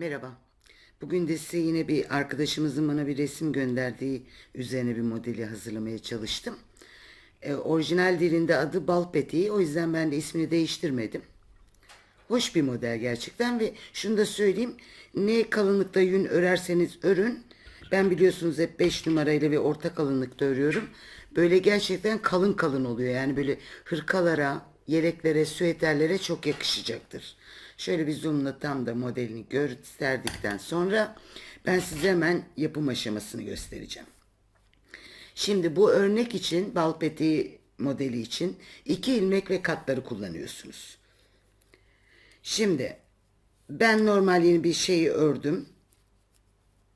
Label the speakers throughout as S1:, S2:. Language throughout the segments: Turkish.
S1: Merhaba. Bugün de size yine bir arkadaşımızın bana bir resim gönderdiği üzerine bir modeli hazırlamaya çalıştım. E, orijinal dilinde adı bal. O yüzden ben de ismini değiştirmedim. Hoş bir model gerçekten ve şunu da söyleyeyim. Ne kalınlıkta yün örerseniz örün. Ben biliyorsunuz hep 5 numarayla ve orta kalınlıkta örüyorum. Böyle gerçekten kalın kalın oluyor. Yani böyle hırkalara, yeleklere, süeterlere çok yakışacaktır. Şöyle bir zoomla tam da modelini gösterdikten sonra ben size hemen yapım aşamasını göstereceğim. Şimdi bu örnek için bal peteği modeli için iki ilmek ve katları kullanıyorsunuz. Şimdi ben normal yeni bir şeyi ördüm.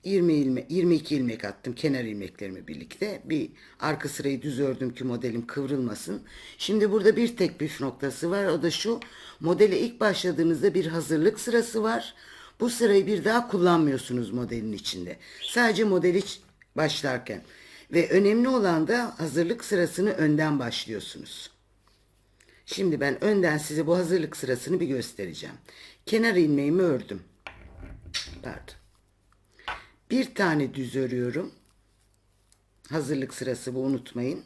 S1: 20 ilmek, 22 ilmek attım kenar ilmeklerimi birlikte. Bir arka sırayı düz ördüm ki modelim kıvrılmasın. Şimdi burada bir tek püf noktası var. O da şu. Modele ilk başladığınızda bir hazırlık sırası var. Bu sırayı bir daha kullanmıyorsunuz modelin içinde. Sadece modeli başlarken. Ve önemli olan da hazırlık sırasını önden başlıyorsunuz. Şimdi ben önden size bu hazırlık sırasını bir göstereceğim. Kenar ilmeğimi ördüm. Pardon. Bir tane düz örüyorum. Hazırlık sırası bu unutmayın.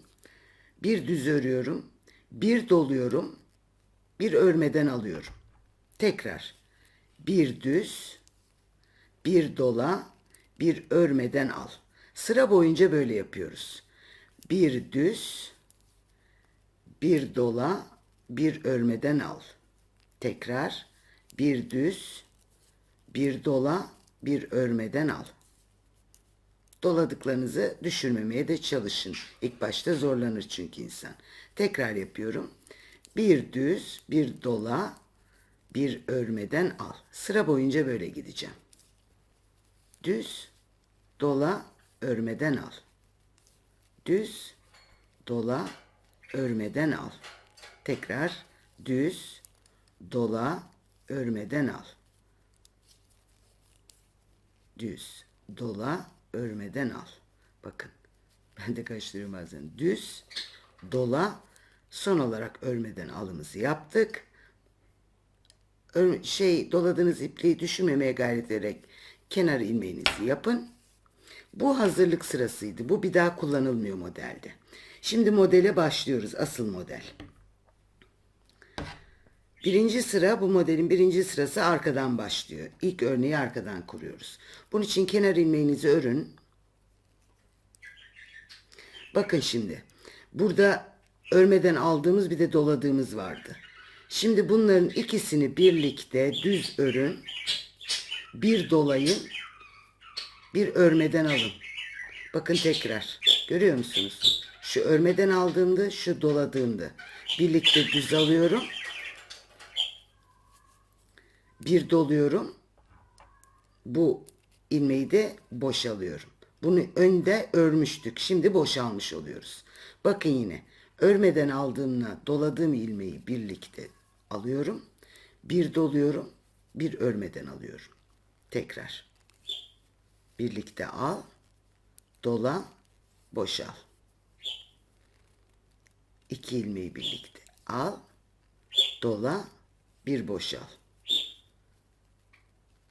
S1: Bir düz örüyorum. Bir doluyorum. Bir örmeden alıyorum. Tekrar. Bir düz. Bir dola. Bir örmeden al. Sıra boyunca böyle yapıyoruz. Bir düz. Bir dola. Bir örmeden al. Tekrar. Bir düz. Bir dola. Bir örmeden al doladıklarınızı düşürmemeye de çalışın. İlk başta zorlanır çünkü insan. Tekrar yapıyorum. Bir düz, bir dola, bir örmeden al. Sıra boyunca böyle gideceğim. Düz, dola, örmeden al. Düz, dola, örmeden al. Tekrar düz, dola, örmeden al. Düz, dola, örmeden al. Bakın. Ben de karıştırıyorum bazen. Düz, dola, son olarak örmeden alımızı yaptık. Ör, şey doladığınız ipliği düşürmemeye gayret ederek kenar ilmeğinizi yapın. Bu hazırlık sırasıydı. Bu bir daha kullanılmıyor modelde. Şimdi modele başlıyoruz. Asıl model. Birinci sıra bu modelin birinci sırası arkadan başlıyor. İlk örneği arkadan kuruyoruz. Bunun için kenar ilmeğinizi örün. Bakın şimdi. Burada örmeden aldığımız bir de doladığımız vardı. Şimdi bunların ikisini birlikte düz örün. Bir dolayın. Bir örmeden alın. Bakın tekrar. Görüyor musunuz? Şu örmeden aldığımda, şu doladığımda. Birlikte düz alıyorum bir doluyorum. Bu ilmeği de boşalıyorum. Bunu önde örmüştük. Şimdi boşalmış oluyoruz. Bakın yine örmeden aldığımla doladığım ilmeği birlikte alıyorum. Bir doluyorum. Bir örmeden alıyorum. Tekrar. Birlikte al. Dola. Boşal. İki ilmeği birlikte al. Dola. Bir boşal.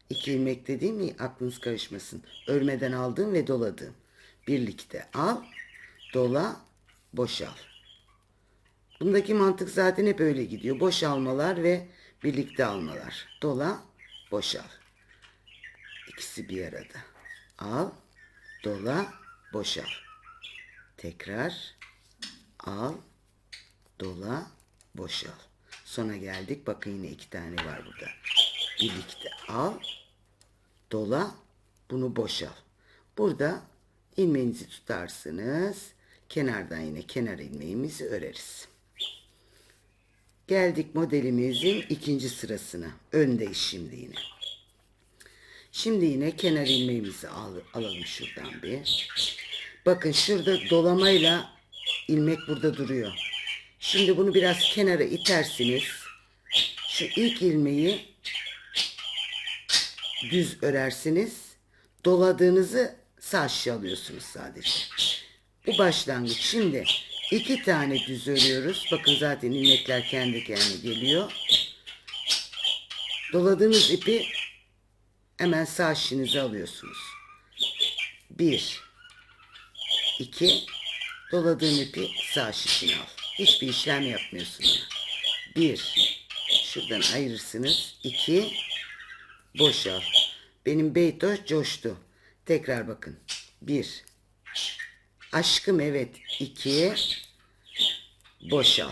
S1: İki ilmek dediğim mi aklınız karışmasın. Örmeden aldığım ve doladığım. Birlikte al, dola, boşal. Bundaki mantık zaten hep öyle gidiyor. Boşalmalar ve birlikte almalar. Dola, boşal. İkisi bir arada. Al, dola, boşal. Tekrar al, dola, boşal. Sona geldik. Bakın yine iki tane var burada birlikte al, dola, bunu boşal. Burada ilmeğinizi tutarsınız. Kenardan yine kenar ilmeğimizi öreriz. Geldik modelimizin ikinci sırasına. Öndeyiz şimdi yine. Şimdi yine kenar ilmeğimizi al, alalım şuradan bir. Bakın şurada dolamayla ilmek burada duruyor. Şimdi bunu biraz kenara itersiniz. Şu ilk ilmeği düz örersiniz. Doladığınızı sağ alıyorsunuz sadece. Bu başlangıç. Şimdi iki tane düz örüyoruz. Bakın zaten ilmekler kendi kendine geliyor. Doladığınız ipi Hemen sağ şişinizi alıyorsunuz. Bir, iki, doladığın ipi sağ şişine al. Hiçbir işlem yapmıyorsun. ona. Bir, şuradan ayırırsınız. İki, boşal. Benim beytoş coştu. Tekrar bakın. Bir, aşkım evet. İki, boşal.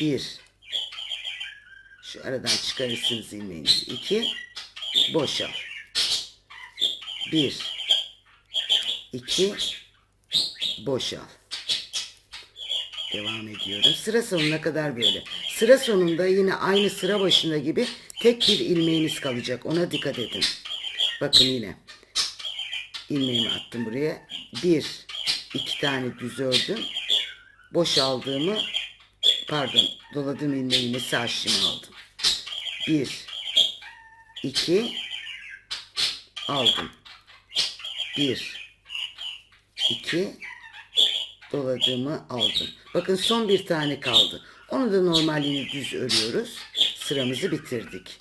S1: Bir, şu aradan çıkarırsınız ilmeğinizi. İki, boşal. Bir, iki, boşal. Devam ediyorum. Sıra sonuna kadar böyle. Sıra sonunda yine aynı sıra başında gibi tek bir ilmeğiniz kalacak. Ona dikkat edin. Bakın yine. ilmeğimi attım buraya. Bir, iki tane düz ördüm. Boşaldığımı pardon doladığım ilmeğimi sağ şişime aldım. Bir, iki, aldım. Bir, iki, doladığımı aldım. Bakın son bir tane kaldı. Onu da normalini düz örüyoruz. Sıramızı bitirdik.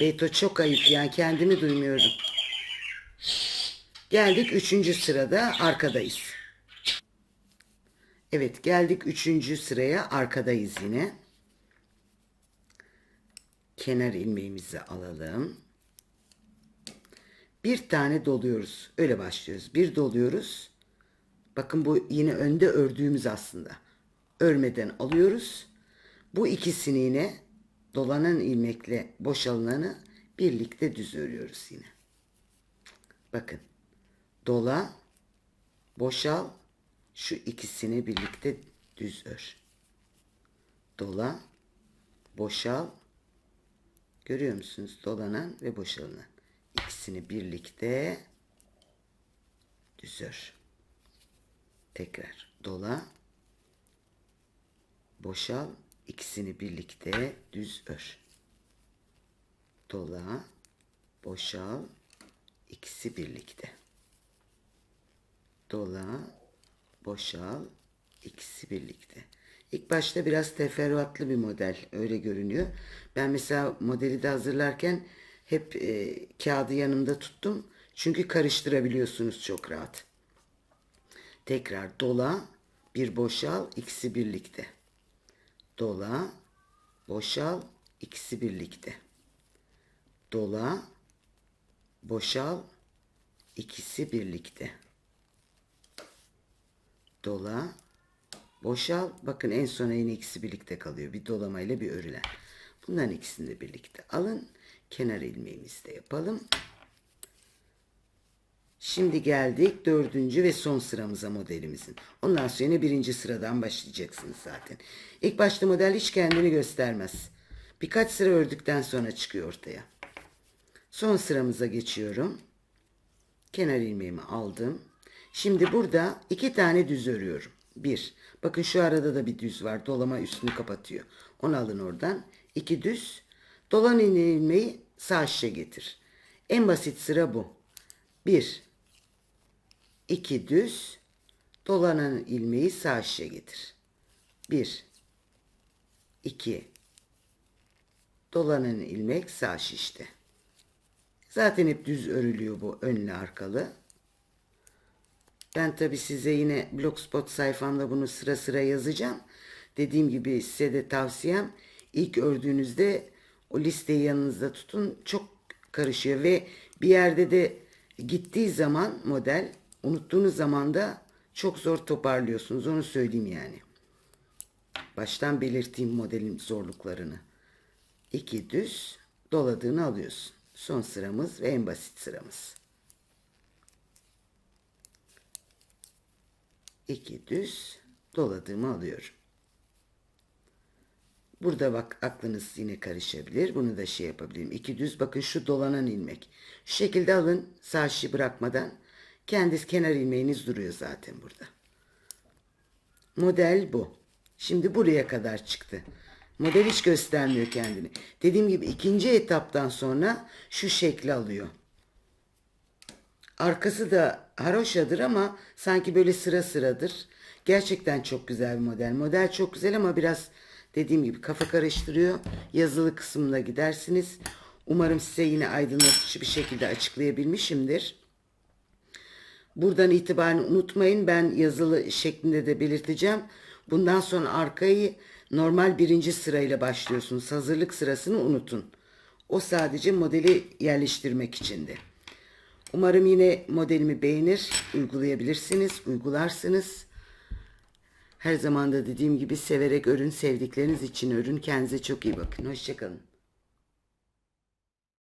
S1: Beyto çok ayıp yani kendimi duymuyorum. Geldik üçüncü sırada arkadayız. Evet geldik üçüncü sıraya arkadayız yine. Kenar ilmeğimizi alalım. Bir tane doluyoruz. Öyle başlıyoruz. Bir doluyoruz. Bakın bu yine önde ördüğümüz aslında. Örmeden alıyoruz. Bu ikisini yine dolanan ilmekle boşalınanı birlikte düz örüyoruz yine. Bakın. Dola, boşal, şu ikisini birlikte düz ör. Dola, boşal, görüyor musunuz? Dolanan ve boşalınan. İkisini birlikte düz ör. Tekrar dola, boşal, ikisini birlikte düz ör. Dola, boşal, ikisi birlikte. Dola, boşal, ikisi birlikte. İlk başta biraz teferruatlı bir model öyle görünüyor. Ben mesela modeli de hazırlarken hep e, kağıdı yanımda tuttum. Çünkü karıştırabiliyorsunuz çok rahat. Tekrar dola, bir boşal, ikisi birlikte. Dola, boşal, ikisi birlikte. Dola, boşal, ikisi birlikte. Dola, boşal. Bakın en sona yine ikisi birlikte kalıyor. Bir dolamayla bir örülen. Bunların ikisini de birlikte alın. Kenar ilmeğimizi de yapalım. Şimdi geldik dördüncü ve son sıramıza modelimizin. Ondan sonra yine birinci sıradan başlayacaksınız zaten. İlk başta model hiç kendini göstermez. Birkaç sıra ördükten sonra çıkıyor ortaya. Son sıramıza geçiyorum. Kenar ilmeğimi aldım. Şimdi burada iki tane düz örüyorum. Bir. Bakın şu arada da bir düz var. Dolama üstünü kapatıyor. Onu alın oradan. İki düz. Dolan ilmeği sağ şişe getir. En basit sıra bu. Bir. İki düz. Dolanan ilmeği sağ şişe getir. Bir. iki. Dolanan ilmek sağ şişte. Zaten hep düz örülüyor bu önlü arkalı. Ben tabi size yine blogspot sayfamda bunu sıra sıra yazacağım. Dediğim gibi size de tavsiyem ilk ördüğünüzde o listeyi yanınızda tutun. Çok karışıyor ve bir yerde de gittiği zaman model unuttuğunuz zaman da çok zor toparlıyorsunuz. Onu söyleyeyim yani. Baştan belirteyim modelin zorluklarını. İki düz doladığını alıyorsun. Son sıramız ve en basit sıramız. iki düz doladığımı alıyorum. Burada bak aklınız yine karışabilir. Bunu da şey yapabilirim. İki düz bakın şu dolanan ilmek. Şu şekilde alın sağ şişi bırakmadan. Kendisi kenar ilmeğiniz duruyor zaten burada. Model bu. Şimdi buraya kadar çıktı. Model hiç göstermiyor kendini. Dediğim gibi ikinci etaptan sonra şu şekli alıyor. Arkası da haroşadır ama sanki böyle sıra sıradır. Gerçekten çok güzel bir model. Model çok güzel ama biraz dediğim gibi kafa karıştırıyor. Yazılı kısmına gidersiniz. Umarım size yine aydınlatıcı bir şekilde açıklayabilmişimdir. Buradan itibaren unutmayın ben yazılı şeklinde de belirteceğim. Bundan sonra arkayı normal birinci sırayla başlıyorsunuz. Hazırlık sırasını unutun. O sadece modeli yerleştirmek içindi. Umarım yine modelimi beğenir, uygulayabilirsiniz, uygularsınız. Her zaman da dediğim gibi severek örün, sevdikleriniz için örün. Kendinize çok iyi bakın. Hoşçakalın.